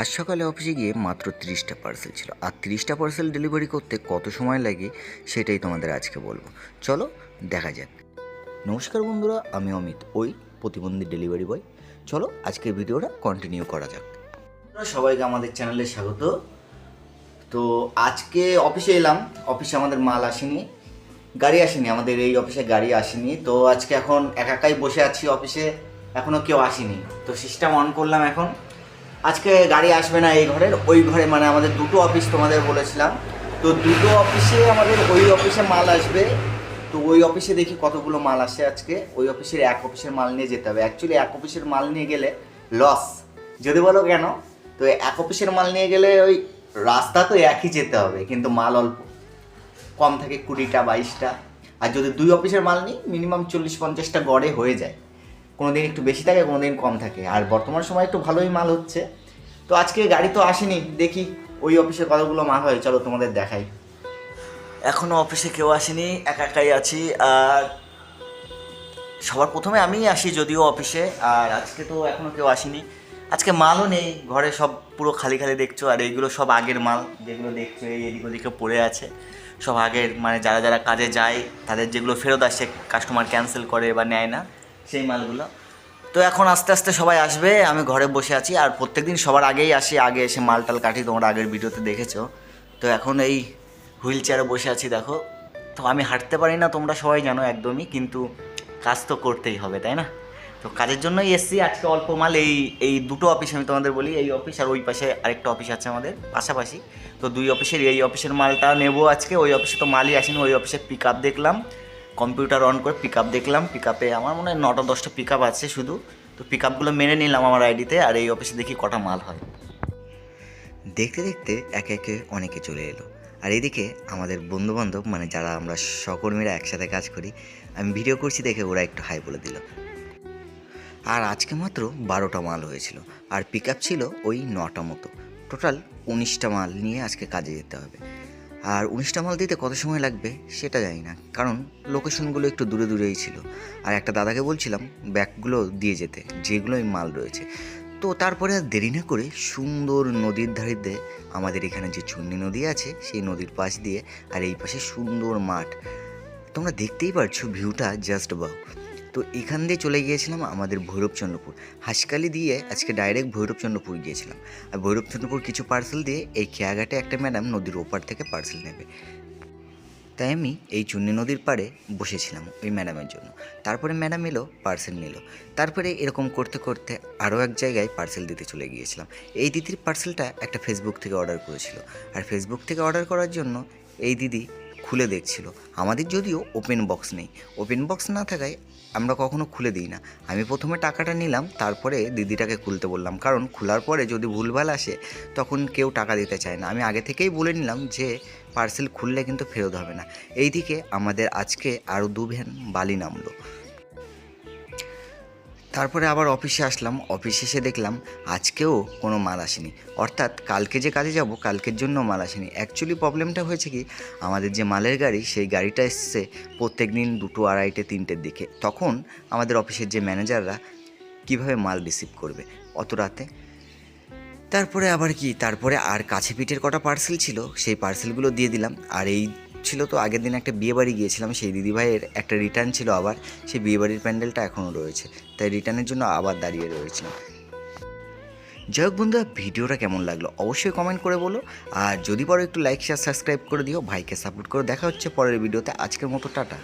আজ সকালে অফিসে গিয়ে মাত্র তিরিশটা পার্সেল ছিল। আর তিরিশটা পার্সেল ডেলিভারি করতে কত সময় লাগে সেটাই তোমাদের আজকে বলব। চলো, দেখা যাক। নমস্কার বন্ধুরা, আমি অমিত ওই প্রতিবন্ধী ডেলিভারি বয় চলো, আজকের ভিডিওটা কন্টিনিউ করা যাক। সবাইকে আমাদের চ্যানেলে স্বাগত। তো আজকে অফিসে এলাম, অফিসে আমাদের মাল আসেনি, গাড়ি আসেনি, আমাদের এই অফিসে গাড়ি আসেনি। তো আজকে এখন একা একাই বসে আছি অফিসে এখনও কেউ আসেনি। তো সিস্টেম অন করলাম এখন। আজকে গাড়ি আসবে না এই ঘরের, ওই ঘরে মানে আমাদের দুটো অফিস তোমাদের বলেছিলাম। তো দুটো অফিসে আমাদের ওই অফিসে মাল আসবে। তো ওই অফিসে দেখি কতগুলো মাল আসে আজকে। ওই অফিসের এক অফিসের মাল নিয়ে যেতে হবে। অ্যাকচুয়ালি এক অফিসের মাল নিয়ে গেলে লস যদি বলো কেন? তো এক অফিসের মাল নিয়ে গেলে ওই রাস্তা তো একই যেতে হবে, কিন্তু মাল অল্প। কম থাকে কুড়িটা, বাইশটা। আর যদি দুই অফিসের মাল নিই মিনিমাম চল্লিশ পঞ্চাশটা গড়ে হয়ে যায়। কোনো দিন একটু বেশি থাকে কোনো দিন কম থাকে। আর বর্তমান সময় একটু ভালোই মাল হচ্ছে। তো আজকে গাড়ি তো আসেনি, দেখি ওই অফিসে কতগুলো মাল হয়, চলো তোমাদের দেখাই। এখনও অফিসে কেউ আসেনি, একা একাই আছি, আর সবার প্রথমে আমিই আসি যদিও অফিসে, আর আজকে তো এখনও কেউ আসেনি। আজকে মালও নেই, ঘরে সব পুরো খালি খালি দেখছ, আর এইগুলো সব আগের মাল, যেগুলো দেখছ, এই এদিক ওদিকে পড়ে আছে। সব আগের মানে যারা যারা কাজে যায়, তাদের যেগুলো ফেরত আসে কাস্টমার ক্যান্সেল করে বা নেয় না। সেই মালগুলো। তো এখন আস্তে আস্তে সবাই আসবে, আমি ঘরে বসে আছি, আর প্রত্যেকদিন সবার আগেই আসি, আগে এসে মাল টাল কাটি, তোমরা আগের ভিডিওতে দেখেছ। তো এখন এই হুইল চেয়ারে বসে আছি, দেখো। তো আমি হাঁটতে পারি না, তোমরা সবাই জানো একদমই, কিন্তু কাজ তো করতেই হবে, তাই না? তো কাজের জন্যই এসছি, আজকে অল্প মাল, এই এই দুটো অফিস আমি তোমাদের বলি, এই অফিস আর ওই পাশে আরেকটা অফিস আছে আমাদের, পাশাপাশি। তো দুই অফিসের এই অফিসের মালটা নেব আজকে, ওই অফিসে তো মালই আসেনি, ওই অফিসে পিক আপ দেখলাম। কম্পিউটার অন করে পিক দেখলাম পিক আমার মনে হয় নটা, দশটা পিক আছে শুধু। তো পিক মেনে নিলাম আমার আইডিতে আর এই অফিসে দেখি কটা মাল হয়। দেখতে দেখতে একে একে অনেকে চলে এলো। আর এদিকে আমাদের বন্ধুবান্ধব মানে যারা আমরা সকর্মীরা একসাথে কাজ করি, আমি ভিডিও করছি দেখে ওরা একটু হাই বলে দিল। আর আজকে মাত্র বারোটা মাল হয়েছিল, আর পিক ছিল ওই নটা মতো। টোটাল উনিশটা মাল নিয়ে আজকে কাজে যেতে হবে। আর উনিশটা মাল দিতে কত সময় লাগবে সেটা জানি না, কারণ লোকেশনগুলো একটু দূরে দূরেই ছিল। আর একটা দাদাকে বলছিলাম ব্যাগগুলো দিয়ে যেতে, যেগুলোই মাল রয়েছে। তো তারপরে আর দেরি না করে সুন্দর নদীর ধারে আমাদের এখানে যে চুন্নি নদী আছে, সেই নদীর পাশ দিয়ে আর এই পাশে সুন্দর মাঠ। তোমরা দেখতেই পারছ ভিউটা, জাস্ট বাউ তো এখান দিয়ে চলে গিয়েছিলাম আমাদের ভৈরবচন্দ্রপুর। হাসকালি দিয়ে আজকে ডাইরেক্ট ভৈরবচন্দ্রপুর গিয়েছিলাম। আর ভৈরবচন্দ্রপুর কিছু পার্সেল দিয়ে এই খেয়াঘাটে একটা ম্যাডাম নদীর ওপার থেকে পার্সেল নেবে। তাই আমি এই চুন্নি নদীর পাড়ে বসেছিলাম ওই ম্যাডামের জন্য। তারপরে ম্যাডাম এলো পার্সেল নিল। তারপরে এরকম করতে করতে আরও এক জায়গায় পার্সেল দিতে চলে গিয়েছিলাম। এই দিদির পার্সেলটা একটা ফেসবুক থেকে অর্ডার করেছিল। আর ফেসবুক থেকে অর্ডার করার জন্য এই দিদি খুলে দেখছিল। আমাদের যদিও ওপেন বক্স নেই। ওপেন বক্স না থাকায় আমরা কখনো খুলে দিই না। আমি প্রথমে টাকাটা নিলাম, তারপরে দিদিটাকে খুলতে বললাম। কারণ খোলার পরে যদি ভুলভাল আসে, তখন কেউ টাকা দিতে চায় না। আমি আগে থেকেই বলে নিলাম যে পার্সেল খুললে কিন্তু ফেরত হবে না। এইদিকে আমাদের আজকে আরও দু ভ্যান বালি নামলো। তারপরে আবার অফিসে আসলাম। অফিসে এসে দেখলাম আজকেও কোনো মাল আসেনি। অর্থাৎ কালকে যে কাজে যাব, কালকের জন্য মাল আসেনি। অ্যাকচুয়ালি প্রবলেমটা হয়েছে কি, আমাদের যে মালের গাড়ি, সেই গাড়িটা এসছে প্রত্যেক দিন দুটো আড়াইটে, তিনটের দিকে। তখন আমাদের অফিসের যে ম্যানেজাররা কীভাবে মাল রিসিভ করবে অত রাতে? তারপরে আবার কি, তারপরে আর কাছে পিঠের কটা পার্সেল ছিল, সেই পার্সেলগুলো দিয়ে দিলাম। আর এই ছিল তো, আগের দিন একটা বিয়েবাড়ি গিয়েছিলাম, সেই দিদিভাইয়ের একটা রিটার্ন ছিল আবার, সেই বিয়েবাড়ির প্যান্ডেলটা এখনও রয়েছে। তাই রিটার্নের জন্য আবার দাঁড়িয়ে রয়েছিলাম। যাই হোক বন্ধুরা, ভিডিওটা কেমন লাগল অবশ্যই কমেন্ট করে বলো। আর যদি পারো একটু লাইক শেয়ার সাবস্ক্রাইব করে দিও। ভাইকে সাপোর্ট করে দেখা হচ্ছে পরের ভিডিওতে। আজকের মতো, টাটা।